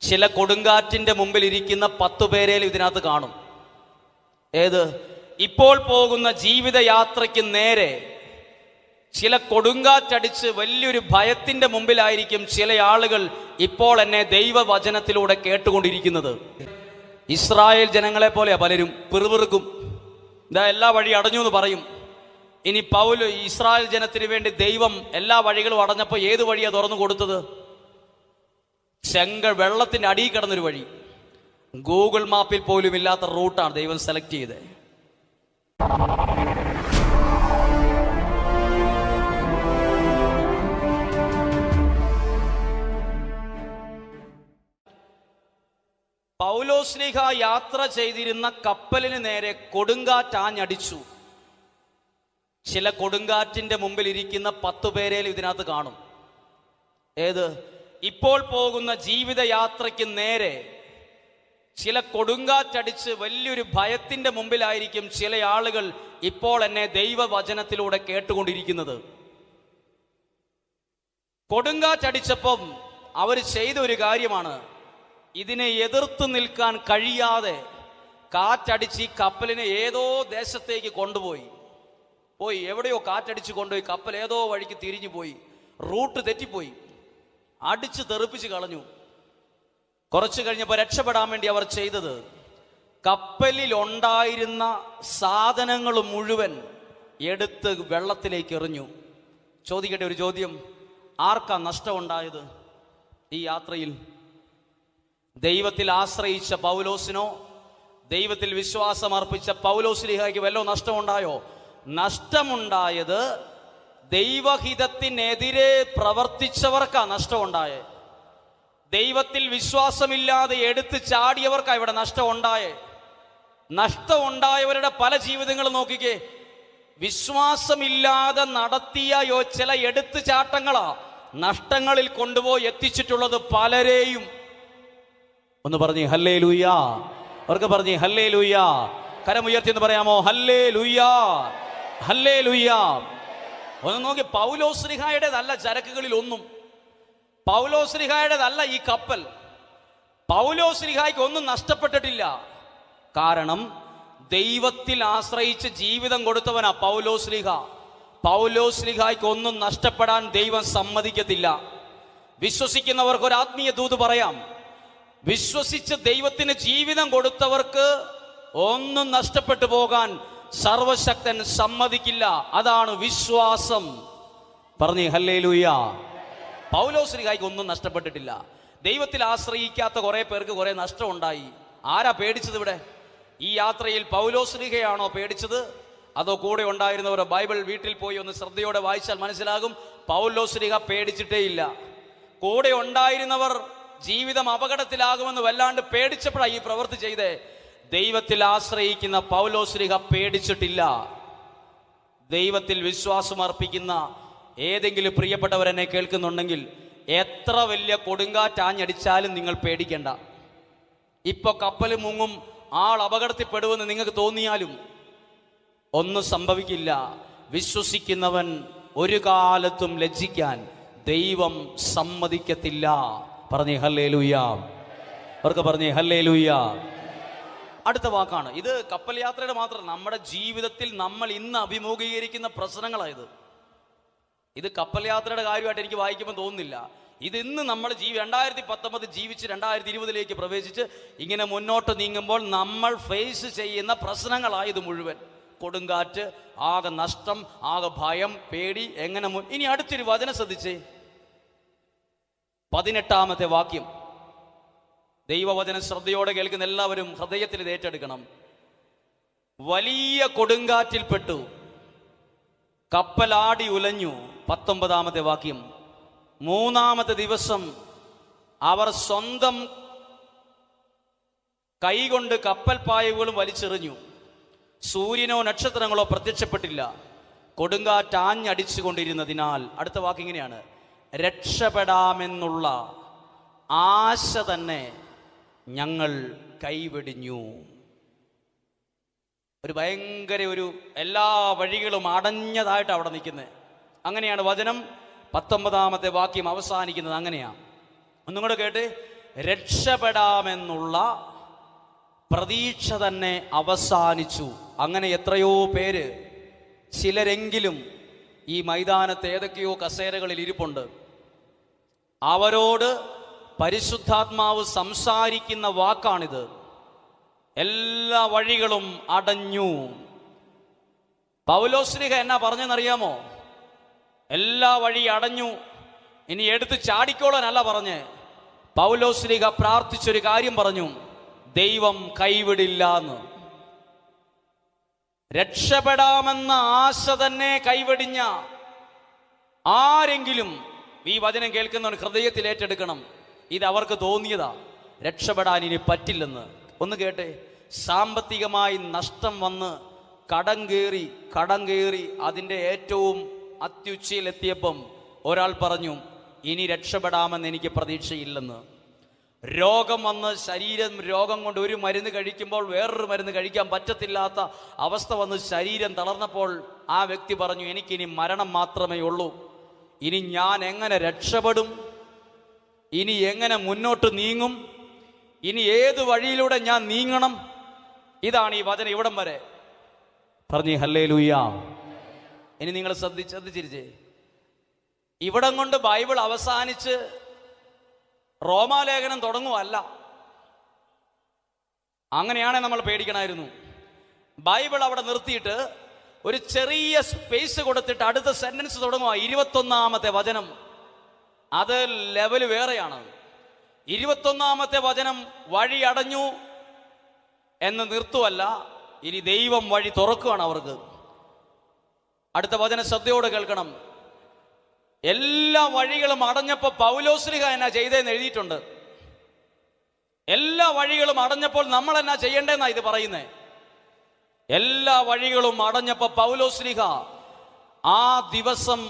ചില കൊടുങ്കാറ്റിന്റെ മുമ്പിൽ ഇരിക്കുന്ന പത്തു പേരേൽ ഇതിനകത്ത് കാണും. ഏത്? ഇപ്പോൾ പോകുന്ന ജീവിതയാത്രയ്ക്ക് നേരെ ചില കൊടുങ്കാറ്റടിച്ച് വലിയൊരു ഭയത്തിന്റെ മുമ്പിലായിരിക്കും ചില ആളുകൾ ഇപ്പോൾ എന്നെ ദൈവവചനത്തിലൂടെ കേട്ടുകൊണ്ടിരിക്കുന്നത്. ഇസ്രായേൽ ജനങ്ങളെ പോലെയാ പലരും. പിറുപിറുക്കും. ഇതാ എല്ലാ വഴി അടഞ്ഞു എന്ന് പറയും. ഇനി പൗൽ ഇസ്രായേൽ ജനത്തിന് വേണ്ടി ദൈവം എല്ലാ വഴികളും അടഞ്ഞപ്പോൾ ഏത് വഴിയാ തുറന്നു കൊടുത്തത്? ചെങ്ക വെള്ളത്തിന്റെ അടിയിൽ കിടന്നൊരു വഴി. ഗൂഗിൾ മാപ്പിൽ പോലും ഇല്ലാത്ത റൂട്ടാണ് ദൈവം സെലക്ട് ചെയ്തത്. പൗലോസ്ലിഹ യാത്ര ചെയ്തിരുന്ന കപ്പലിന് നേരെ കൊടുങ്കാറ്റാഞ്ഞടിച്ചു. ചില കൊടുങ്കാറ്റിന്റെ മുമ്പിൽ ഇരിക്കുന്ന പത്തു പേരേലും ഇതിനകത്ത് കാണും. ഏത്? ഇപ്പോൾ പോകുന്ന ജീവിതയാത്രയ്ക്ക് നേരെ ചില കൊടുങ്കാറ്റടിച്ച് വലിയൊരു ഭയത്തിന്റെ മുമ്പിലായിരിക്കും ചില ആളുകൾ ഇപ്പോൾ എന്നെ ദൈവവചനത്തിലൂടെ കേട്ടുകൊണ്ടിരിക്കുന്നത്. കൊടുങ്കാറ്റടിച്ചപ്പം അവർ ചെയ്ത ഒരു കാര്യമാണ്. ഇതിനെ എതിർത്ത് നിൽക്കാൻ കഴിയാതെ കാറ്റടിച്ച് ഈ കപ്പലിനെ ഏതോ ദേശത്തേക്ക് കൊണ്ടുപോയി. പോയി എവിടെയോ കാറ്റടിച്ച് കൊണ്ടുപോയി കപ്പൽ ഏതോ വഴിക്ക് തിരിഞ്ഞു പോയി റൂട്ട് തെറ്റിപ്പോയി. അടിച്ച് തെറിപ്പിച്ച് കളഞ്ഞു. കുറച്ചു കഴിഞ്ഞപ്പോൾ രക്ഷപ്പെടാൻ വേണ്ടി അവർ ചെയ്തത് കപ്പലിൽ ഉണ്ടായിരുന്ന സാധനങ്ങൾ മുഴുവൻ എടുത്ത് വെള്ളത്തിലേക്ക് എറിഞ്ഞു. ചോദിക്കട്ടെ ഒരു ചോദ്യം. ആർക്കാ നഷ്ടമുണ്ടായത്? ഈ യാത്രയിൽ ദൈവത്തിൽ ആശ്രയിച്ച പൗലോസിനോ ദൈവത്തിൽ വിശ്വാസം അർപ്പിച്ച പൗലോസ്ലിഹയ്ക്ക് വല്ലോ നഷ്ടമുണ്ടായോ? നഷ്ടമുണ്ടായത് ദൈവഹിതത്തിനെതിരെ പ്രവർത്തിച്ചവർക്കാ നഷ്ടമുണ്ടായേ. ദൈവത്തിൽ വിശ്വാസമില്ലാതെ എടുത്തു ചാടിയവർക്കാ ഇവിടെ നഷ്ടമുണ്ടായേ. നഷ്ടമുണ്ടായവരുടെ പല ജീവിതങ്ങളും നോക്കിക്കേ. വിശ്വാസമില്ലാതെ നടത്തിയ യോ ചില എടുത്തു ചാട്ടങ്ങളാ നഷ്ടങ്ങളിൽ കൊണ്ടുപോയി എത്തിച്ചിട്ടുള്ളത് പലരെയും. ഒന്ന് പറഞ്ഞു ഹല്ലേ ലൂയ്യാ അവർക്ക് പറഞ്ഞു ഹല്ലേ ലൂയ്യാ കരമുയർത്തി എന്ന് പറയാമോ? ഹല്ലേ ലൂയ്യാ ഹല്ലേ ലൂയ്യാ ഒന്ന് നോക്കി പൗലോശ്രിഹായുടേതല്ല ചരക്കുകളിൽ ഒന്നും പൗലോശ്രിഹായുടേതല്ല ഈ കപ്പൽ. പൗലോശ്രിഹായ്ക്ക് ഒന്നും നഷ്ടപ്പെട്ടിട്ടില്ല. കാരണം ദൈവത്തിൽ ആശ്രയിച്ച് ജീവിതം കൊടുത്തവനാ പൗലോശ്ലിഹ പൗലോശ്ലിഹായ്ക്ക് ഒന്നും നഷ്ടപ്പെടാൻ ദൈവം സമ്മതിക്കത്തില്ല. വിശ്വസിക്കുന്നവർക്ക് ഒരു ആത്മീയ ദൂത് പറയാം. വിശ്വസിച്ച് ദൈവത്തിന് ജീവിതം കൊടുത്തവർക്ക് ഒന്നും നഷ്ടപ്പെട്ടു പോകാൻ സർവശക്തൻ സമ്മതിക്കില്ല. അതാണ് വിശ്വാസം. പറഞ്ഞു ഹല്ലേ ലൂയ പൗലോശ്രീകായ്ക്ക് ഒന്നും നഷ്ടപ്പെട്ടിട്ടില്ല. ദൈവത്തിൽ ആശ്രയിക്കാത്ത കുറെ പേർക്ക് കുറെ നഷ്ടമുണ്ടായി. ആരാ പേടിച്ചത് ഇവിടെ? ഈ യാത്രയിൽ പൗലോശ്രീകയാണോ പേടിച്ചത്? അതോ കൂടെ ഉണ്ടായിരുന്നവർ ബൈബിൾ വീട്ടിൽ പോയി ഒന്ന് ശ്രദ്ധയോടെ വായിച്ചാൽ മനസ്സിലാകും. പൗലോശ്രീക പേടിച്ചിട്ടേ ഇല്ല. കൂടെ ഉണ്ടായിരുന്നവർ ജീവിതം അപകടത്തിലാകുമെന്ന് വല്ലാണ്ട് പേടിച്ചപ്പോഴാണ് ഈ പ്രവൃത്തി ചെയ്തേ. ദൈവത്തിൽ ആശ്രയിക്കുന്ന പൗലോശ്രീഹ പേടിച്ചിട്ടില്ല. ദൈവത്തിൽ വിശ്വാസം അർപ്പിക്കുന്ന ഏതെങ്കിലും പ്രിയപ്പെട്ടവരെന്നെ കേൾക്കുന്നുണ്ടെങ്കിൽ എത്ര വലിയ കൊടുങ്കാറ്റാഞ്ഞടിച്ചാലും നിങ്ങൾ പേടിക്കേണ്ട. ഇപ്പൊ കപ്പൽ മുങ്ങും ആൾ അപകടത്തിൽപ്പെടുമെന്ന് നിങ്ങൾക്ക് തോന്നിയാലും ഒന്നും സംഭവിക്കില്ല. വിശ്വസിക്കുന്നവൻ ഒരു കാലത്തും ലജ്ജിക്കാൻ ദൈവം സമ്മതിക്കത്തില്ല. പറഞ്ഞേ ഹല്ലേ ലൂയ അവർക്ക് പറഞ്ഞേ ഹല്ലേ ലൂയ അടുത്ത വാക്കാണ്. ഇത് കപ്പൽ യാത്രയുടെ മാത്രം നമ്മുടെ ജീവിതത്തിൽ നമ്മൾ ഇന്ന് അഭിമുഖീകരിക്കുന്ന പ്രശ്നങ്ങളായത്. ഇത് കപ്പൽ യാത്രയുടെ കാര്യമായിട്ട് എനിക്ക് വായിക്കുമ്പോൾ തോന്നുന്നില്ല. ഇത് ഇന്ന് നമ്മൾ ജീവി രണ്ടായിരത്തി പത്തൊമ്പത് ജീവിച്ച് രണ്ടായിരത്തി ഇരുപതിലേക്ക് പ്രവേശിച്ച് ഇങ്ങനെ മുന്നോട്ട് നീങ്ങുമ്പോൾ നമ്മൾ ഫേസ് ചെയ്യുന്ന പ്രശ്നങ്ങളായത് മുഴുവൻ. കൊടുങ്കാറ്റ് ആകെ നഷ്ടം ആകെ ഭയം പേടി എങ്ങനെ ഇനി അടുത്തൊരു വചനം ശ്രദ്ധിച്ചേ. പതിനെട്ടാമത്തെ വാക്യം. ദൈവവചനം ശ്രദ്ധയോടെ കേൾക്കുന്ന എല്ലാവരും ഹൃദയത്തിൽ ഏറ്റെടുക്കണം. വലിയ കൊടുങ്കാറ്റിൽപ്പെട്ടു. കപ്പലാടി ഉലഞ്ഞു. പത്തൊമ്പതാമത്തെ വാക്യം. മൂന്നാമത്തെ ദിവസം അവർ സ്വന്തം കൈകൊണ്ട് കപ്പൽ പായവുകളും വലിച്ചെറിഞ്ഞു. സൂര്യനോ നക്ഷത്രങ്ങളോ പ്രത്യക്ഷപ്പെട്ടില്ല. കൊടുങ്കാറ്റ് ആഞ്ഞടിച്ചുകൊണ്ടിരുന്നതിനാൽ അടുത്ത വാക്ക് ഇങ്ങനെയാണ്. രക്ഷപ്പെടാമെന്നുള്ള ആശ തന്നെ ഞങ്ങൾ കൈവെടിഞ്ഞു. ഒരു ഭയങ്കര ഒരു എല്ലാ വഴികളും അടഞ്ഞതായിട്ട് അവിടെ നിൽക്കുന്നത് അങ്ങനെയാണ് വചനം പത്തൊമ്പതാമത്തെ വാക്യം അവസാനിക്കുന്നത്. അങ്ങനെയാണ് ഒന്നും കൂടെ കേട്ട്. രക്ഷപ്പെടാമെന്നുള്ള പ്രതീക്ഷ തന്നെ അവസാനിച്ചു. അങ്ങനെ എത്രയോ പേര് ചിലരെങ്കിലും ഈ മൈതാനത്ത് ഏതൊക്കെയോ കസേരകളിൽ ഇരിപ്പുണ്ട്. അവരോട് പരിശുദ്ധാത്മാവ് സംസാരിക്കുന്ന വാക്കാണിത്. എല്ലാ വഴികളും അടഞ്ഞു. പൗലോസ്ലിഹ എന്നാ പറഞ്ഞെന്നറിയാമോ? എല്ലാ വഴി അടഞ്ഞു. ഇനി എടുത്ത് ചാടിക്കോളാനല്ല പറഞ്ഞ്. പൗലോസ്ലിഹ പ്രാർത്ഥിച്ചൊരു കാര്യം പറഞ്ഞു. ദൈവം കൈവിടില്ല എന്ന് രക്ഷപ്പെടാമെന്ന ആശ തന്നെ കൈവെടിഞ്ഞ ആരെങ്കിലും ഈ വചനം കേൾക്കുന്നവൻ ഹൃദയത്തിൽ ഏറ്റെടുക്കണം. ഇത് അവർക്ക് തോന്നിയതാ. രക്ഷപ്പെടാൻ ഇനി പറ്റില്ലെന്ന്. ഒന്ന് കേട്ടെ. സാമ്പത്തികമായി നഷ്ടം വന്ന് കടം കയറി കടം കയറി അതിന്റെ ഏറ്റവും അത്യുച്ചയിലെത്തിയപ്പം ഒരാൾ പറഞ്ഞു ഇനി രക്ഷപ്പെടാമെന്ന് എനിക്ക് പ്രതീക്ഷയില്ലെന്ന്. രോഗം വന്ന് ശരീരം രോഗം കൊണ്ട് ഒരു മരുന്ന് കഴിക്കുമ്പോൾ വേറൊരു മരുന്ന് കഴിക്കാൻ പറ്റത്തില്ലാത്ത അവസ്ഥ വന്ന് ശരീരം തളർന്നപ്പോൾ ആ വ്യക്തി പറഞ്ഞു എനിക്കിനി മരണം മാത്രമേ ഉള്ളൂ. ഇനി ഞാൻ എങ്ങനെ രക്ഷപ്പെടും? ഇനി എങ്ങനെ മുന്നോട്ട് നീങ്ങും? ഇനി ഏത് വഴിയിലൂടെ ഞാൻ നീങ്ങണം? ഇതാണ് ഈ വചനം ഇവിടം വരെ. പറഞ്ഞു ഹല്ലേ ലൂയ്യ ഇനി നിങ്ങൾ ശ്രദ്ധിച്ച് ശ്രദ്ധിച്ചിരിച്ചേ. ഇവിടം കൊണ്ട് ബൈബിൾ അവസാനിച്ച് റോമാലേഖനം തുടങ്ങുമല്ല അങ്ങനെയാണെ നമ്മൾ പേടിക്കണമായിരുന്നു ബൈബിൾ അവിടെ നിർത്തിയിട്ട് ഒരു ചെറിയ സ്പേസ് കൊടുത്തിട്ട് അടുത്ത സെന്റൻസ് തുടങ്ങുക ഇരുപത്തൊന്നാമത്തെ വചനം. അത് ലെവൽ വേറെയാണ്. ഇരുപത്തൊന്നാമത്തെ വചനം വഴി അടഞ്ഞു എന്ന് നിർത്തുവല്ല ഇനി ദൈവം വഴി തുറക്കുകയാണ് അവർക്ക്. അടുത്ത വചന ശ്രദ്ധയോടെ കേൾക്കണം. എല്ലാ വഴികളും അടഞ്ഞപ്പോൾ പൗലോസ്ലിഹ എന്നാ ചെയ്തതെന്ന് എഴുതിയിട്ടുണ്ട്. എല്ലാ വഴികളും അടഞ്ഞപ്പോൾ നമ്മൾ എന്നാ ചെയ്യേണ്ടതെന്നാ ഇത് പറയുന്നത് എല്ലാ വഴികളും അടഞ്ഞപ്പോൾ പൗലോസ്ലിഹ ആ ദിവസം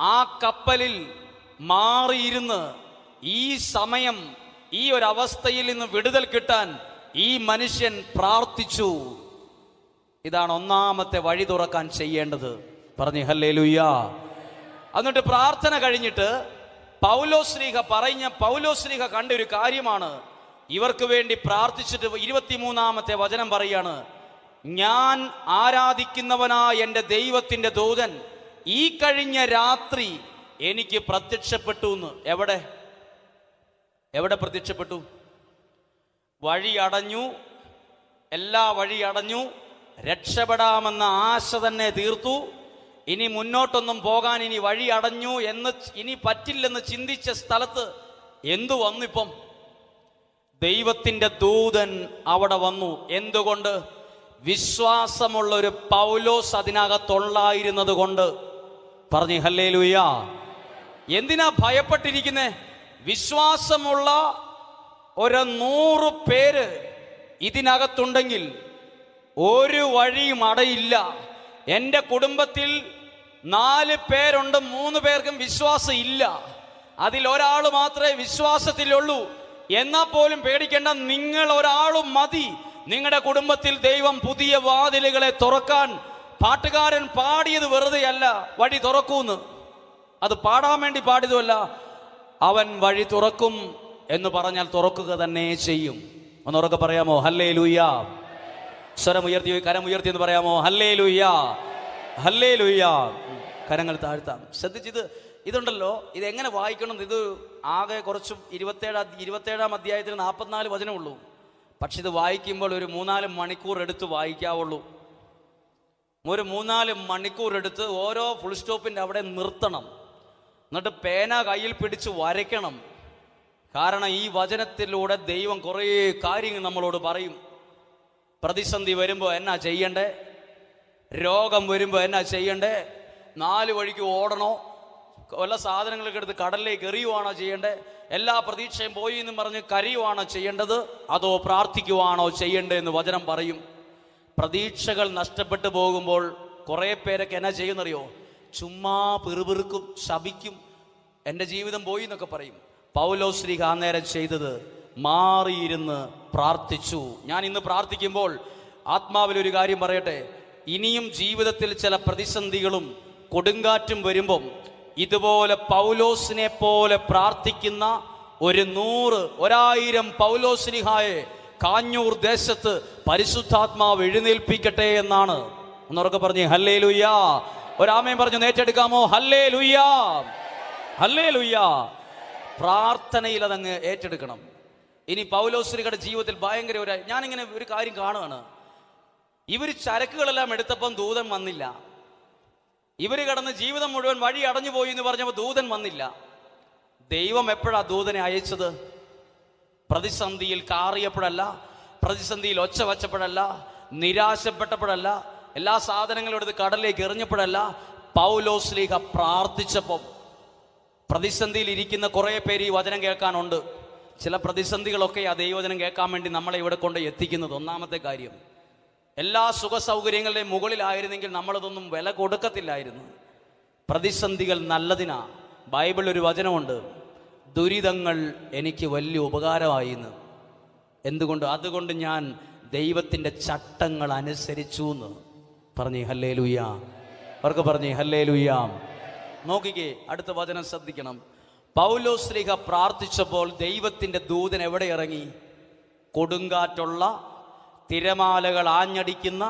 ആ കപ്പലിൽ മാറിയിരുന്ന് ഈ സമയം ഈ ഒരു അവസ്ഥയിൽ നിന്ന് വിടുതൽ കിട്ടാൻ ഈ മനുഷ്യൻ പ്രാർത്ഥിച്ചു. ഇതാണ് ഒന്നാമത്തെ വഴി തുറക്കാൻ ചെയ്യേണ്ടത്. പറഞ്ഞു ഹല്ലേ ലുയ്യാ എന്നിട്ട് പ്രാർത്ഥന കഴിഞ്ഞിട്ട് പൗലോശ്രീഹ പറഞ്ഞ പൗലോശ്രീഹ കണ്ട ഒരു കാര്യമാണ്. ഇവർക്ക് വേണ്ടി പ്രാർത്ഥിച്ചിട്ട് ഇരുപത്തിമൂന്നാമത്തെ വചനം പറയാണ്. ഞാൻ ആരാധിക്കുന്നവനായ എന്റെ ദൈവത്തിന്റെ ദൂതൻ ഈ കഴിഞ്ഞ രാത്രി എനിക്ക് പ്രത്യക്ഷപ്പെട്ടു എന്ന്. എവിടെ? എവിടെ പ്രത്യക്ഷപ്പെട്ടു? വഴി അടഞ്ഞു. എല്ലാ വഴി അടഞ്ഞു. രക്ഷപ്പെടാമെന്ന ആശ തന്നെ തീർത്തു. ഇനി മുന്നോട്ടൊന്നും പോകാൻ ഇനി വഴി അടഞ്ഞു എന്ന് ഇനി പറ്റില്ലെന്ന് ചിന്തിച്ച സ്ഥലത്ത് എന്തു വന്നിപ്പം? ദൈവത്തിന്റെ ദൂതൻ അവിടെ വന്നു. എന്തുകൊണ്ട്? വിശ്വാസമുള്ള ഒരു പൗലോസ് അതിനകത്തുള്ളായിരുന്നത് കൊണ്ട്. പറഞ്ഞു ഹല്ലേ ലൂയ എന്തിനാ ഭയപ്പെട്ടിരിക്കുന്നത് വിശ്വാസമുള്ള ഒരു നൂറ് പേര് ഇതിനകത്തുണ്ടെങ്കിൽ ഒരു വഴിയും അടയില്ല. എന്റെ കുടുംബത്തിൽ നാല് പേരുണ്ട് മൂന്ന് പേർക്കും വിശ്വാസം ഇല്ല അതിൽ ഒരാൾ മാത്രമേ വിശ്വാസത്തിലുള്ളൂ. എന്നാൽ പോലും പേടിക്കേണ്ട നിങ്ങൾ ഒരാളും മതി. നിങ്ങളുടെ കുടുംബത്തിൽ ദൈവം പുതിയ വാതിലുകളെ തുറക്കാൻ പാട്ടുകാരൻ പാടിയത് വെറുതെയല്ല വഴി തുറക്കൂന്ന്. അത് പാടാൻ വേണ്ടി പാടിയതുമല്ല. അവൻ വഴി തുറക്കും എന്ന് പറഞ്ഞാൽ തുറക്കുക തന്നെ ചെയ്യും. ഒന്നുറക്കെ പറയാമോ? ഹല്ലേ ലൂയ്യ സ്വരം ഉയർത്തി കരം ഉയർത്തി എന്ന് പറയാമോ? ഹല്ലേ ലൂയ്യ ഹല്ലേ ലൂയ്യ കരങ്ങൾ താഴ്ത്താം. ശ്രദ്ധിച്ചിത് ഇതുണ്ടല്ലോ. ഇത് എങ്ങനെ വായിക്കണം? ഇത് ആകെ കുറച്ച് ഇരുപത്തേഴാം ഇരുപത്തേഴാം അധ്യായത്തിൽ നാൽപ്പത്തിനാല് വചനമുള്ളൂ. പക്ഷെ ഇത് വായിക്കുമ്പോൾ ഒരു മൂന്നാൽ മണിക്കൂർ എടുത്ത് വായിക്കാവുള്ളൂ. ഒരു മൂന്നാൽ മണിക്കൂർ എടുത്ത് ഓരോ ഫുൾ സ്റ്റോപ്പിന്റെ അവിടെ നിർത്തണം. എന്നിട്ട് പേന കയ്യിൽ പിടിച്ച് വരയ്ക്കണം. കാരണം ഈ വചനത്തിലൂടെ ദൈവം കുറേ കാര്യങ്ങൾ നമ്മളോട് പറയും. പ്രതിസന്ധി വരുമ്പോൾ എന്നാ ചെയ്യണ്ടേ? രോഗം വരുമ്പോൾ എന്നാ ചെയ്യണ്ടേ? നാല് വഴിക്ക് ഓടണോ? വല്ല സാധനങ്ങളൊക്കെ എടുത്ത് കടലിലേക്ക് എറിയുവാണോ ചെയ്യേണ്ടേ? എല്ലാ പ്രതീക്ഷയും പോയി എന്ന് പറഞ്ഞ് കരയുവാണോ ചെയ്യേണ്ടത്? അതോ പ്രാർത്ഥിക്കുവാണോ ചെയ്യണ്ടേ എന്ന് വചനം പറയും. പ്രതീക്ഷകൾ നഷ്ടപ്പെട്ടു പോകുമ്പോൾ കുറേ പേരൊക്കെ എന്നാ ചെയ്യുന്നറിയോ? ചുമ്മാ പിറുപിറുക്കും ശപിക്കും എന്റെ ജീവിതം പോയി എന്നൊക്കെ പറയും. പൗലോശ്രീ ആ നേരം ചെയ്തത് മാറിയിരുന്ന് പ്രാർത്ഥിച്ചു. ഞാൻ ഇന്ന് പ്രാർത്ഥിക്കുമ്പോൾ ആത്മാവിൽ ഒരു കാര്യം പറയട്ടെ. ഇനിയും ജീവിതത്തിൽ ചില പ്രതിസന്ധികളും കൊടുങ്കാറ്റും വരുമ്പം ഇതുപോലെ പൗലോസിനെ പോലെ പ്രാർത്ഥിക്കുന്ന ഒരു നൂറ് ഒരായിരം പൗലോസ്ലിഹായെ കാഞ്ഞൂർ ദേശത്ത് പരിശുദ്ധാത്മാവ് എഴുന്നേൽപ്പിക്കട്ടെ എന്നാണ്. ഒന്നുറക്കെ പറഞ്ഞേ ഹല്ലേ ലുയ്യ ഒരാമയും പറഞ്ഞു ഏറ്റെടുക്കാമോ ഹല്ലേ ലുയ്യാ ഹല്ലേ ലുയ്യാ പ്രാർത്ഥനയിൽ അതങ്ങ് ഏറ്റെടുക്കണം. ഇനി പൗലോസ്ലിയുടെ ജീവിതത്തിൽ ഭയങ്കര ഒരു ഞാനിങ്ങനെ ഒരു കാര്യം കാണുകയാണ് ഇവർ ചരക്കുകളെല്ലാം എടുത്തപ്പം ദൂതൻ വന്നില്ല. ഇവർ കടന്ന് ജീവിതം മുഴുവൻ വഴി അടഞ്ഞു പോയി എന്ന് പറഞ്ഞപ്പോൾ ദൂതൻ വന്നില്ല. ദൈവം എപ്പോഴാ ദൂതനെ അയച്ചത്? പ്രതിസന്ധിയിൽ കാറിയപ്പോഴല്ല പ്രതിസന്ധിയിൽ ഒച്ച വച്ചപ്പോഴല്ല നിരാശപ്പെട്ടപ്പോഴല്ല എല്ലാ സാധനങ്ങളും എടുത്ത് കടലിലേക്ക് എറിഞ്ഞപ്പോഴല്ല പൗലോസ്ലീഹ പ്രാർത്ഥിച്ചപ്പം പ്രതിസന്ധിയിൽ ഇരിക്കുന്ന കുറേ പേര് ഈ വചനം കേൾക്കാനുണ്ട്. ചില പ്രതിസന്ധികളൊക്കെ ആ ദൈവവചനം കേൾക്കാൻ വേണ്ടി നമ്മളെ ഇവിടെ കൊണ്ട് എത്തിക്കുന്നത്. ഒന്നാമത്തെ കാര്യം എല്ലാ സുഖ സൗകര്യങ്ങളുടെയും മുകളിലായിരുന്നെങ്കിൽ നമ്മളിതൊന്നും വില കൊടുക്കത്തില്ലായിരുന്നു. പ്രതിസന്ധികൾ നല്ലതിനാ. ബൈബിൾ ഒരു വചനമുണ്ട് ദുരിതങ്ങൾ എനിക്ക് വലിയ ഉപകാരമായി എന്ന്. എന്തുകൊണ്ട്? അതുകൊണ്ട് ഞാൻ ദൈവത്തിന്റെ ചട്ടങ്ങൾ അനുസരിച്ചു എന്ന്. പറഞ്ഞേ ഹല്ലേ ലുയ്യ അവർക്ക് പറഞ്ഞേ ഹല്ലേ ലുയാം നോക്കിക്കേ അടുത്ത വചനം ശ്രദ്ധിക്കണം. പൗലോ ശ്രീഹ പ്രാർത്ഥിച്ചപ്പോൾ ദൈവത്തിന്റെ ദൂതൻ എവിടെ ഇറങ്ങി? കൊടുങ്കാറ്റുള്ള തിരമാലകൾ ആഞ്ഞടിക്കുന്ന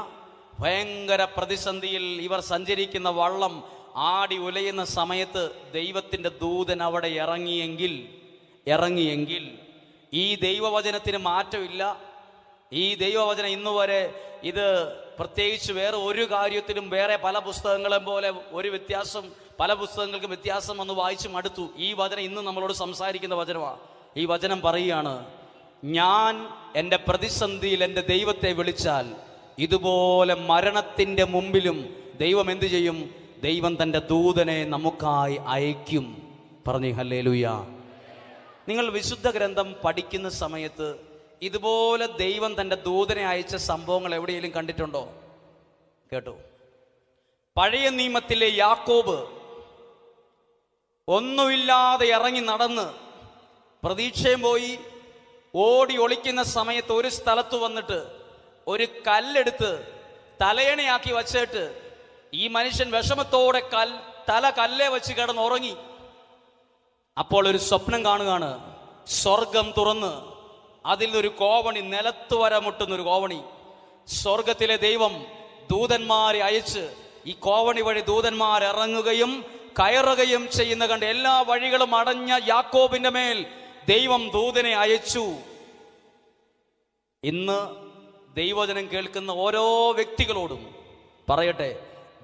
ഭയങ്കര പ്രതിസന്ധിയിൽ ഇവർ സഞ്ചരിക്കുന്ന വള്ളം ആടി ഉലയുന്ന സമയത്ത് ദൈവത്തിന്റെ ദൂതൻ അവിടെ ഇറങ്ങിയെങ്കിൽ ഇറങ്ങിയെങ്കിൽ ഈ ദൈവവചനത്തിന് മാറ്റമില്ല. ഈ ദൈവവചനം ഇന്നുവരെ ഇത് പ്രത്യേകിച്ച് വേറെ ഒരു കാര്യത്തിലും വേറെ പല പുസ്തകങ്ങളെ പോലെ ഒരു വ്യത്യാസം പല പുസ്തകങ്ങൾക്കും വ്യത്യാസം വന്ന് വായിച്ചു മടുത്തു. ഈ വചനം ഇന്ന് നമ്മളോട് സംസാരിക്കുന്ന വചനമാണ് ഈ വചനം പറയുകയാണ് ഞാൻ എന്റെ പ്രതിസന്ധിയിൽ എന്റെ ദൈവത്തെ വിളിച്ചാൽ ഇതുപോലെ മരണത്തിന്റെ മുമ്പിലും ദൈവം എന്തു ചെയ്യും? ദൈവം തന്റെ ദൂതനെ നമുക്കായി അയക്കും പറഞ്ഞു ഹല്ലേ നിങ്ങൾ വിശുദ്ധ ഗ്രന്ഥം പഠിക്കുന്ന സമയത്ത് ഇതുപോലെ ദൈവം തന്റെ ദൂതനെ അയച്ച സംഭവങ്ങൾ എവിടെയെങ്കിലും കണ്ടിട്ടുണ്ടോ? കേട്ടു. പഴയ നിയമത്തിലെ യാക്കോബ് ഒന്നുമില്ലാതെ ഇറങ്ങി നടന്ന് പ്രതീക്ഷയും പോയി. ഓടി ഒളിക്കുന്ന സമയത്ത് ഒരു സ്ഥലത്ത് വന്നിട്ട് ഒരു കല്ലെടുത്ത് തലയണയാക്കി വച്ചിട്ട് ഈ മനുഷ്യൻ വിഷമത്തോടെ കൽ തല കല്ലേ വെച്ച് കിടന്ന് ഉറങ്ങി അപ്പോൾ ഒരു സ്വപ്നം കാണുകയാണ്. സ്വർഗം തുറന്ന് അതിൽ നിന്നൊരു കോവണി നിലത്ത് വര മുട്ടുന്ന ഒരു കോവണി. സ്വർഗത്തിലെ ദൈവം ദൂതന്മാരെ അയച്ച് ഈ കോവണി വഴി ദൂതന്മാർ ഇറങ്ങുകയും കയറുകയും ചെയ്യുന്ന കണ്ട് എല്ലാ വഴികളും അടഞ്ഞ യാക്കോബിന്റെ മേൽ ദൈവം ദൂതനെ അയച്ചു. ഇന്ന് ദൈവജനം കേൾക്കുന്ന ഓരോ വ്യക്തികളോടും പറയട്ടെ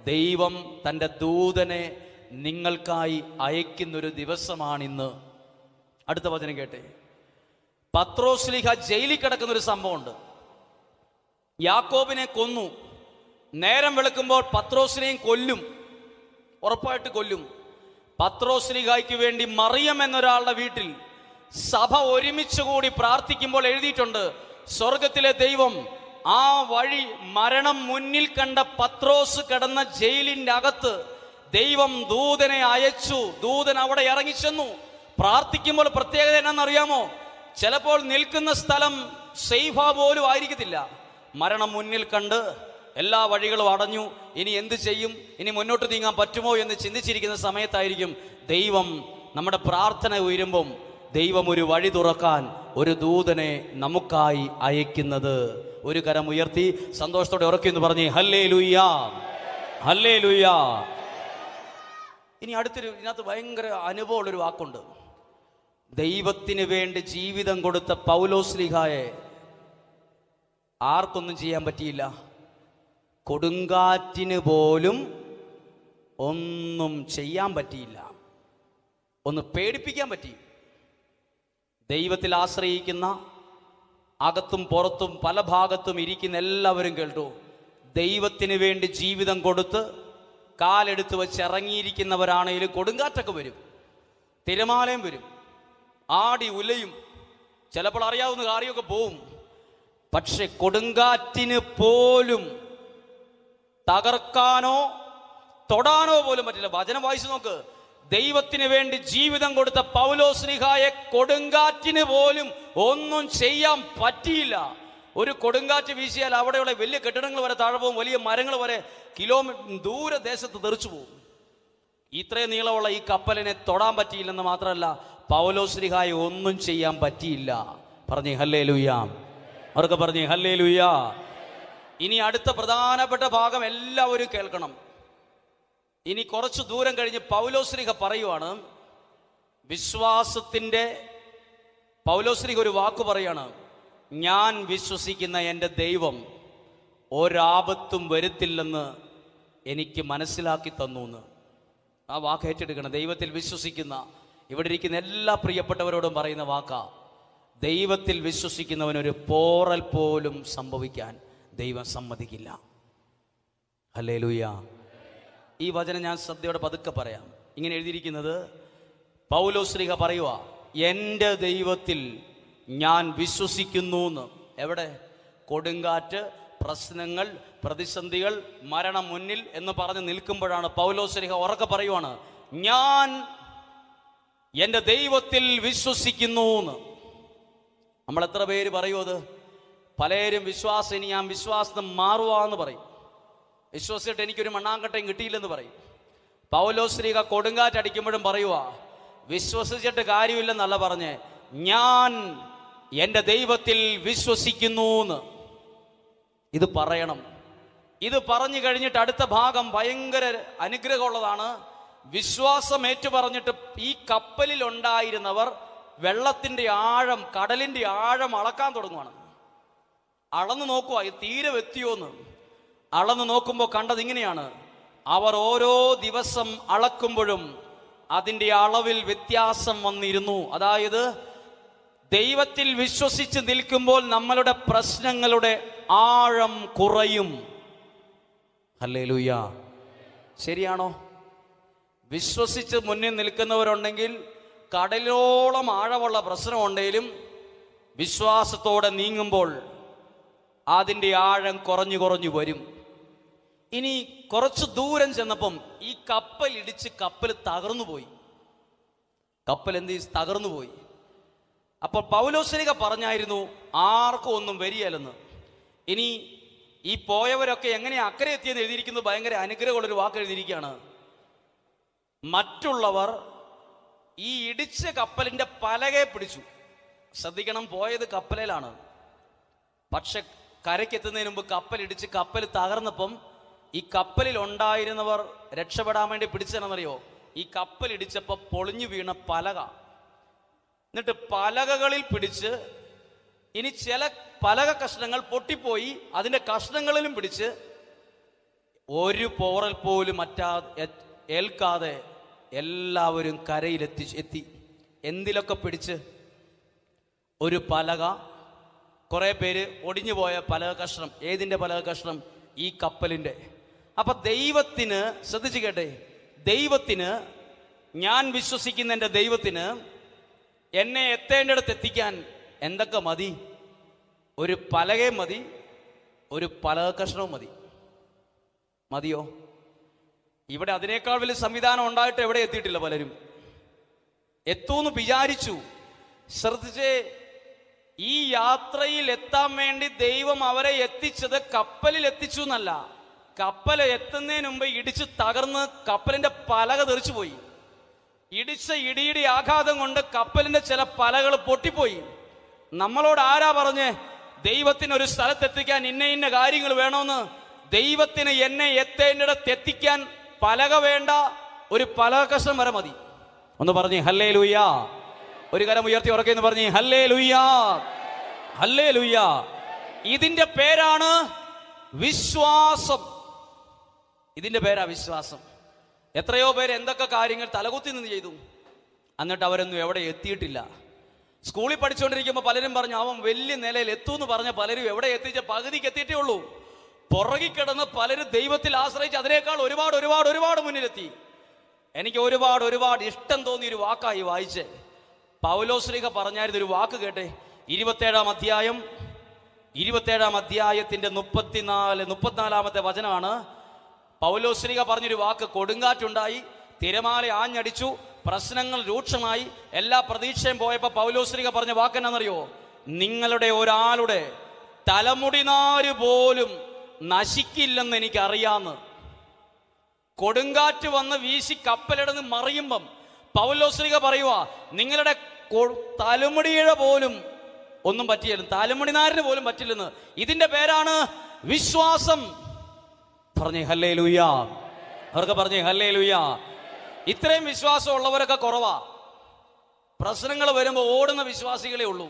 ദൈവം തന്റെ ദൂതനെ നിങ്ങൾക്കായി അയക്കുന്നൊരു ദിവസമാണിന്ന്. അടുത്ത വചനം കേട്ടെ. പത്രോസ്ലിഹ ജയിലിൽ കിടക്കുന്ന ഒരു സംഭവമുണ്ട്. യാക്കോബിനെ കൊന്നു. നേരം വെളുക്കുമ്പോൾ പത്രോസിനെയും കൊല്ലും. ഉറപ്പായിട്ട് കൊല്ലും. പത്രോസ്ലിഹായ്ക്ക് വേണ്ടി മറിയം എന്നൊരാളുടെ വീട്ടിൽ സഭ ഒരുമിച്ച് കൂടി പ്രാർത്ഥിക്കുമ്പോൾ എഴുതിയിട്ടുണ്ട് സ്വർഗത്തിലെ ദൈവം ആ വഴി മരണം മുന്നിൽ കണ്ട പത്രോസ് കിടന്ന ജയിലിന്റെ അകത്ത് ദൈവം ദൂതനെ അയച്ചു. ദൂതൻ അവിടെ ഇറങ്ങിച്ചെന്നു. പ്രാർത്ഥിക്കുമ്പോൾ പ്രത്യേകത എന്നാണെന്നറിയാമോ? ചിലപ്പോൾ നിൽക്കുന്ന സ്ഥലം സേഫാ പോലും ആയിരിക്കത്തില്ല. മരണം മുന്നിൽ കണ്ട് എല്ലാ വഴികളും അടഞ്ഞു ഇനി എന്ത് ചെയ്യും ഇനി മുന്നോട്ട് നീങ്ങാൻ പറ്റുമോ എന്ന് ചിന്തിച്ചിരിക്കുന്ന സമയത്തായിരിക്കും ദൈവം നമ്മുടെ പ്രാർത്ഥന ഉയരുമ്പം ദൈവം ഒരു വഴി തുറക്കാൻ ഒരു ദൂതനെ നമുക്കായി അയക്കുന്നത്. ഒരു കരം ഉയർത്തി സന്തോഷത്തോടെ ഉറക്കി എന്ന് പറഞ്ഞേ ഹല്ലേ ലുയ്യാ ഹല്ലേ ലുയ്യാ ഇനി അടുത്തൊരു ഇതിനകത്ത് ഭയങ്കര അനുഭവമുള്ളൊരു വാക്കുണ്ട്. ദൈവത്തിന് വേണ്ടി ജീവിതം കൊടുത്ത പൗലോസ്ലിഹായെ ആർക്കൊന്നും ചെയ്യാൻ പറ്റിയില്ല. കൊടുങ്കാറ്റിന് പോലും ഒന്നും ചെയ്യാൻ പറ്റിയില്ല. ഒന്ന് പേടിപ്പിക്കാൻ പറ്റി. ദൈവത്തിൽ ആശ്രയിക്കുന്ന അകത്തും പുറത്തും പല ഭാഗത്തും ഇരിക്കുന്ന എല്ലാവരും കേട്ടു. ദൈവത്തിന് വേണ്ടി ജീവിതം കൊടുത്ത് കാലെടുത്ത് വെച്ച് ഇറങ്ങിയിരിക്കുന്നവരാണെങ്കിലും കൊടുങ്കാറ്റൊക്കെ വരും. തിരമാലയും വരും. ആടി ഉലയും. ചിലപ്പോൾ അറിയാവുന്ന കാര്യമൊക്കെ പോവും. പക്ഷെ കൊടുങ്കാറ്റിന് പോലും തകർക്കാനോ തൊടാനോ പോലും പറ്റില്ല. വചനം വായിച്ചു നോക്ക്. ദൈവത്തിന് വേണ്ടി ജീവിതം കൊടുത്ത പൗലോ പൗലോസ്ലിഹായെ കൊടുങ്കാറ്റിന് പോലും ഒന്നും ചെയ്യാൻ പറ്റിയില്ല. ഒരു കൊടുങ്കാറ്റ് വീശിയാൽ അവിടെയുള്ള വലിയ കെട്ടിടങ്ങൾ വരെ താഴെ പോകും. വലിയ മരങ്ങൾ വരെ കിലോമീറ്റർ ദൂരദേശത്ത് തെറിച്ചു പോകും. ഇത്രയും നീളമുള്ള ഈ കപ്പലിനെ തൊടാൻ പറ്റിയില്ലെന്ന് മാത്രമല്ല പൗലോശ്രീഹായി ഒന്നും ചെയ്യാൻ പറ്റിയില്ല. പറഞ്ഞു ഹല്ലേ ലുയ്യാം അവർക്ക് പറഞ്ഞു ഹല്ലേ ലുയ്യാ ഇനി അടുത്ത പ്രധാനപ്പെട്ട ഭാഗം എല്ലാവരും കേൾക്കണം. ഇനി കുറച്ച് ദൂരം കഴിഞ്ഞ് പൗലോശ്രീഹ പറയുവാണ്. വിശ്വാസത്തിന്റെ പൗലോശ്രീഹ ഒരു വാക്ക് പറയാണ്. ഞാൻ വിശ്വസിക്കുന്ന എന്റെ ദൈവം ഒരാപത്തും വരുത്തില്ലെന്ന് എനിക്ക് മനസ്സിലാക്കി തന്നു എന്ന് ആ വാക്ക് ഏറ്റെടുക്കണം. ദൈവത്തിൽ വിശ്വസിക്കുന്ന ഇവിടെ ഇരിക്കുന്ന എല്ലാ പ്രിയപ്പെട്ടവരോടും പറയുന്ന വാക്കാ ദൈവത്തിൽ വിശ്വസിക്കുന്നവനൊരു പോറൽ പോലും സംഭവിക്കാൻ ദൈവം സമ്മതിക്കില്ല. അല്ലേ ഈ വചനം ഞാൻ ശ്രദ്ധയോടെ പതുക്കെ പറയാം. ഇങ്ങനെ എഴുതിയിരിക്കുന്നത് പൗലോ ശ്രീഹ പറയുക എന്റെ ദൈവത്തിൽ ഞാൻ വിശ്വസിക്കുന്നു എന്ന് എവിടെ? കൊടുങ്കാറ്റ് പ്രശ്നങ്ങൾ പ്രതിസന്ധികൾ മരണം മുന്നിൽ എന്ന് പറഞ്ഞ് നിൽക്കുമ്പോഴാണ് പൗലോശ്രീക ഉറക്കെ പറയുവാണ് ഞാൻ എന്റെ ദൈവത്തിൽ വിശ്വസിക്കുന്നു എന്ന് നമ്മൾ എത്ര പേര് പറയൂ അത്? പലരും വിശ്വാസം ഇനി ഞാൻ വിശ്വാസം മാറുവാന്ന് പറയും. വിശ്വസിച്ചിട്ട് എനിക്കൊരു മണ്ണാങ്കട്ടയും കിട്ടിയില്ലെന്ന് പറയും. പൗലോ പൗലോശ്രീക കൊടുങ്കാറ്റടിക്കുമ്പോഴും പറയുക വിശ്വസിച്ചിട്ട് കാര്യമില്ലെന്നല്ല പറഞ്ഞ് ഞാൻ എന്റെ ദൈവത്തിൽ വിശ്വസിക്കുന്നു എന്ന് ഇത് പറയണം. ഇത് പറഞ്ഞു കഴിഞ്ഞിട്ട് അടുത്ത ഭാഗം ഭയങ്കര അനുഗ്രഹമുള്ളതാണ്. വിശ്വാസം ഏറ്റുപറഞ്ഞിട്ട് ഈ കപ്പലിൽ ഉണ്ടായിരുന്നവർ വെള്ളത്തിന്റെ ആഴം കടലിന്റെ ആഴം അളക്കാൻ തുടങ്ങുവാണ്. അളന്നു നോക്കുക ഈ തീരെ വ്യക്തിയോന്ന്. അളന്നു നോക്കുമ്പോൾ കണ്ടത് ഇങ്ങനെയാണ്. അവർ ഓരോ ദിവസം അളക്കുമ്പോഴും അതിന്റെ അളവിൽ വ്യത്യാസം വന്നിരുന്നു. അതായത് ദൈവത്തിൽ വിശ്വസിച്ച് നിൽക്കുമ്പോൾ നമ്മളുടെ പ്രശ്നങ്ങളുടെ ആഴം കുറയും. അല്ലേ ശരിയാണോ? വിശ്വസിച്ച് മുന്നിൽ നിൽക്കുന്നവരുണ്ടെങ്കിൽ കടലോളം ആഴമുള്ള പ്രശ്നമുണ്ടെങ്കിലും വിശ്വാസത്തോടെ നീങ്ങുമ്പോൾ അതിന്റെ ആഴം കുറഞ്ഞു കുറഞ്ഞു വരും. ഇനി കുറച്ച് ദൂരം ചെന്നപ്പം ഈ കപ്പൽ ഇടിച്ച് കപ്പൽ തകർന്നു പോയി. കപ്പൽ എന്ത്? തകർന്നു പോയി. അപ്പോൾ പൗലോസ്ലിക പറഞ്ഞായിരുന്നു ആർക്കും ഒന്നും വരികയല്ലെന്ന്. ഇനി ഈ പോയവരൊക്കെ എങ്ങനെ അക്കരെ എത്തിയെന്ന് എഴുതിയിരിക്കുന്നത് ഭയങ്കര അനുഗ്രഹമുള്ളൊരു വാക്ക് എഴുതിയിരിക്കുകയാണ്. മറ്റുള്ളവർ ഈ ഇടിച്ച കപ്പലിന്റെ പലകെ പിടിച്ചു. ശ്രദ്ധിക്കണം പോയത് കപ്പലിലാണ്. പക്ഷെ കരയ്ക്കെത്തുന്നതിന് മുമ്പ് കപ്പൽ ഇടിച്ച് കപ്പൽ തകർന്നപ്പം ഈ കപ്പലിൽ ഉണ്ടായിരുന്നവർ രക്ഷപ്പെടാൻ വേണ്ടി പിടിച്ചതെന്നറിയോ ഈ കപ്പൽ ഇടിച്ചപ്പോൾ പൊളിഞ്ഞു വീണ പലക. എന്നിട്ട് പലകകളിൽ പിടിച്ച് ഇനി ചില പലക കഷ്ണങ്ങൾ പൊട്ടിപ്പോയി അതിന്റെ കഷ്ണങ്ങളിലും പിടിച്ച് ഒരു പോറൽ പോലും മറ്റാ ഏൽക്കാതെ എല്ലാവരും കരയിലെത്തി എത്തി. എന്തിലൊക്കെ പിടിച്ച്? ഒരു പലക. കുറേ പേര് ഒടിഞ്ഞു പോയ പലക കഷ്ണം. ഏതിന്റെ പലക കഷ്ണം? ഈ കപ്പലിന്റെ. അപ്പൊ ദൈവത്തിന് ശ്രദ്ധിച്ചു കേട്ടെ ദൈവത്തിന് ഞാൻ വിശ്വസിക്കുന്ന എന്റെ ദൈവത്തിന് എന്നെ എത്തേണ്ടടുത്ത് എത്തിക്കാൻ എന്തൊക്കെ മതി? ഒരു പലകയും മതി ഒരു പലക കഷ്ണവും മതി. മതിയോ? ഇവിടെ അതിനേക്കാൾ വലിയ സംവിധാനം ഉണ്ടായിട്ട് എവിടെ എത്തിയിട്ടില്ല പലരും. എത്തൂന്ന് വിചാരിച്ചു. ശ്രദ്ധിച്ച് ഈ യാത്രയിൽ എത്താൻ വേണ്ടി ദൈവം അവരെ എത്തിച്ചത് കപ്പലിൽ എത്തിച്ചു എന്നല്ല. കപ്പൽ എത്തുന്നതിന് മുമ്പ് ഇടിച്ച് തകർന്ന് കപ്പലിന്റെ പലക തെറിച്ചു പോയി ഇടിച്ച ഇടിയുടെ ആഘാതം കൊണ്ട് കപ്പലിന്റെ ചില പലകൾ പൊട്ടിപ്പോയി. നമ്മളോട് ആരാ പറഞ്ഞ് ദൈവത്തിന് ഒരു സ്ഥലത്തെത്തിക്കാൻ ഇന്ന ഇന്ന കാര്യങ്ങൾ വേണമെന്ന് ദൈവത്തിന് എന്നെ എത്തേണ്ടിടത്ത് എത്തിക്കാൻ പലക വേണ്ട ഒരു പലക കഷ്ണം വരെ മതി. ഒന്ന് പറഞ്ഞു ഹല്ലേ ലുയ്യാ ഒരു കരം ഉയർത്തി ഉറക്കെന്ന് പറഞ്ഞേ ഹല്ലേ ലുയ്യാ ഹല്ലേ ലുയ്യാ ഇതിന്റെ പേരാണ് വിശ്വാസം. ഇതിന്റെ പേരാ വിശ്വാസം. എത്രയോ പേര് എന്തൊക്കെ കാര്യങ്ങൾ തലകുത്തി നിന്ന് ചെയ്തു. എന്നിട്ട് അവരൊന്നും എവിടെ എത്തിയിട്ടില്ല. സ്കൂളിൽ പഠിച്ചുകൊണ്ടിരിക്കുമ്പോൾ പലരും പറഞ്ഞു അവൻ വലിയ നിലയിൽ എത്തുമെന്ന് പറഞ്ഞ പലരും എവിടെ എത്തിച്ച പകുതിക്ക് എത്തിയിട്ടേ ഉള്ളൂ. പുറകിൽ കിടന്ന് പലരും ദൈവത്തിൽ ആശ്രയിച്ച് അതിനേക്കാൾ ഒരുപാട് ഒരുപാട് ഒരുപാട് മുന്നിലെത്തി. എനിക്ക് ഒരുപാട് ഒരുപാട് ഇഷ്ടം തോന്നിയ ഒരു വാക്കായി വായിച്ചേ. പൗലോശ്രീക പറഞ്ഞായിരുന്നു ഒരു വാക്ക് കേട്ടെ? ഇരുപത്തേഴാം അധ്യായം ഇരുപത്തേഴാം അധ്യായത്തിന്റെ മുപ്പത്തിനാല് മുപ്പത്തിനാലാമത്തെ വചനമാണ്. പൗലോശ്രീക പറഞ്ഞൊരു വാക്ക് കൊടുങ്കാറ്റുണ്ടായി തിരമാല ആഞ്ഞടിച്ചു പ്രശ്നങ്ങൾ രൂക്ഷമായി എല്ലാ പ്രതീക്ഷയും പോയപ്പോ പൗലോശ്രീക പറഞ്ഞ വാക്ക് എന്നാണെന്നറിയോ നിങ്ങളുടെ ഒരാളുടെ തലമുടിനാര് പോലും നശിക്കില്ലെന്ന് എനിക്കറിയാന്ന് കൊടുങ്കാറ്റ് വന്ന് വീശി കപ്പലിടന്ന് മറിയുമ്പം പൗലോസ്ലിക പറയുക നിങ്ങളുടെ തലമുടിയുടെ പോലും ഒന്നും പറ്റിയില്ല തലമുടിനാരിന് പോലും പറ്റില്ലെന്ന്. ഇതിന്റെ പേരാണ് വിശ്വാസം. പറഞ്ഞേ ഹല്ലേ ലുയ്യ അവർക്ക് പറഞ്ഞേ ഹല്ലേ ലുയ്യ ഇത്രയും വിശ്വാസം ഉള്ളവരൊക്കെ കുറവാ. പ്രശ്നങ്ങൾ വരുമ്പോൾ ഓടുന്ന വിശ്വാസികളേ ഉള്ളൂ.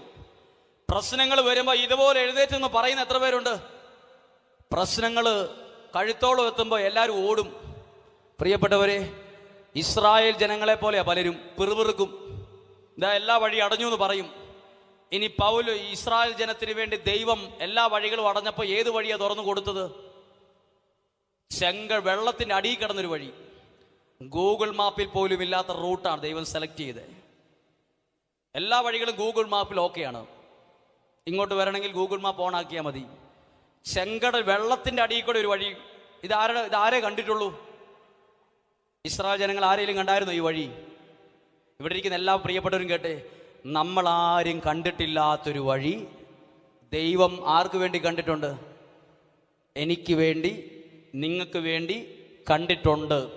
പ്രശ്നങ്ങൾ വരുമ്പോൾ ഇതുപോലെ എഴുന്നേറ്റെന്ന് പറയുന്ന എത്ര പേരുണ്ട്? പ്രശ്നങ്ങൾ കഴുത്തോളം എത്തുമ്പോൾ എല്ലാവരും ഓടും. പ്രിയപ്പെട്ടവരെ ഇസ്രായേൽ ജനങ്ങളെ പോലെയാ പലരും പിറുപിറുക്കും. ഇതാ എല്ലാ വഴി അടഞ്ഞു എന്ന് പറയും. ഇനി പൗൽ ഇസ്രായേൽ ജനത്തിന് വേണ്ടി ദൈവം എല്ലാ വഴികളും അടഞ്ഞപ്പോൾ ഏത് വഴിയാ തുറന്നു കൊടുത്തത്? ചെങ്ക വെള്ളത്തിന്റെ അടിയിൽ കിടന്നൊരു വഴി. ഗൂഗിൾ മാപ്പിൽ പോലും ഇല്ലാത്ത റൂട്ടാണ് ദൈവം സെലക്ട് ചെയ്തത്. എല്ലാ വഴികളും ഗൂഗിൾ മാപ്പിൽ ഓക്കെയാണ്. ഇങ്ങോട്ട് വരണമെങ്കിൽ ഗൂഗിൾ മാപ്പ് ഓൺ ആക്കിയാൽ മതി. ചെങ്കട വെള്ളത്തിന്റെ അടിയിൽ കൂടെ ഒരു വഴി. ഇതാരുടെ ഇതാരെ കണ്ടിട്ടുള്ളൂ? ഇസ്രായേൽ ജനങ്ങൾ ആരെങ്കിലും കണ്ടായിരുന്നു ഈ വഴി? ഇവിടെ ഇരിക്കുന്ന എല്ലാ പ്രിയപ്പെട്ടവരും കേട്ടെ നമ്മൾ ആരും കണ്ടിട്ടില്ലാത്തൊരു വഴി. ദൈവം ആർക്ക് വേണ്ടി കണ്ടിട്ടുണ്ട്? എനിക്ക് വേണ്ടി നിങ്ങൾക്ക് വേണ്ടി കണ്ടിട്ടുണ്ട്.